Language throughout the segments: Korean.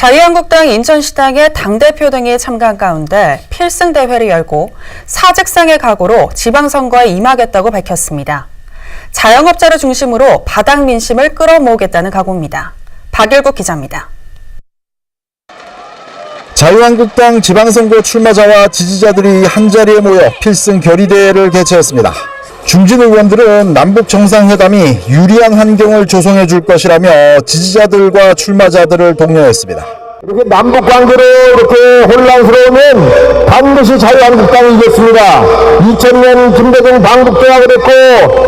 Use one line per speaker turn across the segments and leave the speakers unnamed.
자유한국당 인천시당의 당대표 등이 참가한 가운데 필승 대회를 열고 사직상의 각오로 지방선거에 임하겠다고 밝혔습니다. 자영업자를 중심으로 바닥 민심을 끌어모으겠다는 각오입니다. 박일국 기자입니다.
자유한국당 지방선거 출마자와 지지자들이 한자리에 모여 필승 결의대회를 개최했습니다. 중진 의원들은 남북 정상회담이 유리한 환경을 조성해 줄 것이라며 지지자들과 출마자들을 독려했습니다.
이렇게 남북 관계로 이렇게 혼란스러우면 반드시 자유한국당이 이겼습니다. 2000년 김대중 방북대가 그랬고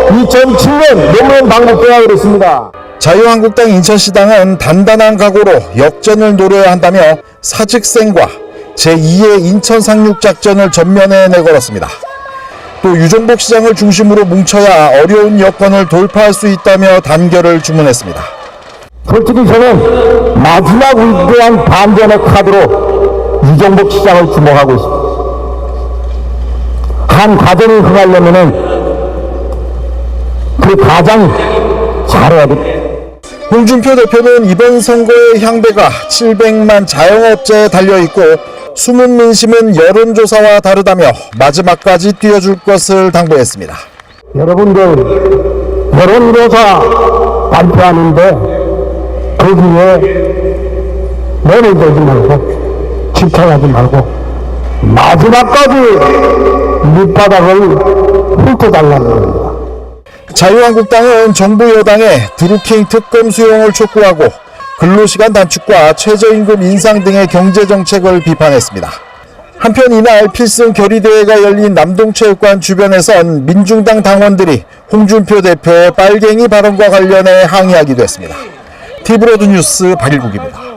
2007년 노무현 방북대가 그랬습니다.
자유한국당 인천시당은 단단한 각오로 역전을 노려야 한다며 사직생과 제2의 인천 상륙작전을 전면에 내걸었습니다. 또 유종복 시장을 중심으로 뭉쳐야 어려운 여건을 돌파할 수 있다며 단결을 주문했습니다.
솔직히 저는 마지막 위대한 반전의 카드로 유정복 시장을 주목하고 있습니다. 한 가정이 흥하려면은 그 가장이 잘해야 됩니다.
홍준표 대표는 이번 선거의 향배가 700만 자영업자에 달려있고 숨은 민심은 여론조사와 다르다며 마지막까지 뛰어줄 것을 당부했습니다.
여러분들 여론조사 발표하는데 거기에 매너되지 말고 집착하지 말고 마지막까지 밑바닥을 훑어달라는 겁니다.
자유한국당은 정부 여당의 드루킹 특검 수용을 촉구하고 근로시간 단축과 최저임금 인상 등의 경제정책을 비판했습니다. 한편 이날 필승 결의대회가 열린 남동체육관 주변에선 민중당 당원들이 홍준표 대표의 빨갱이 발언과 관련해 항의하기도 했습니다. 티브로드 뉴스 박일국입니다.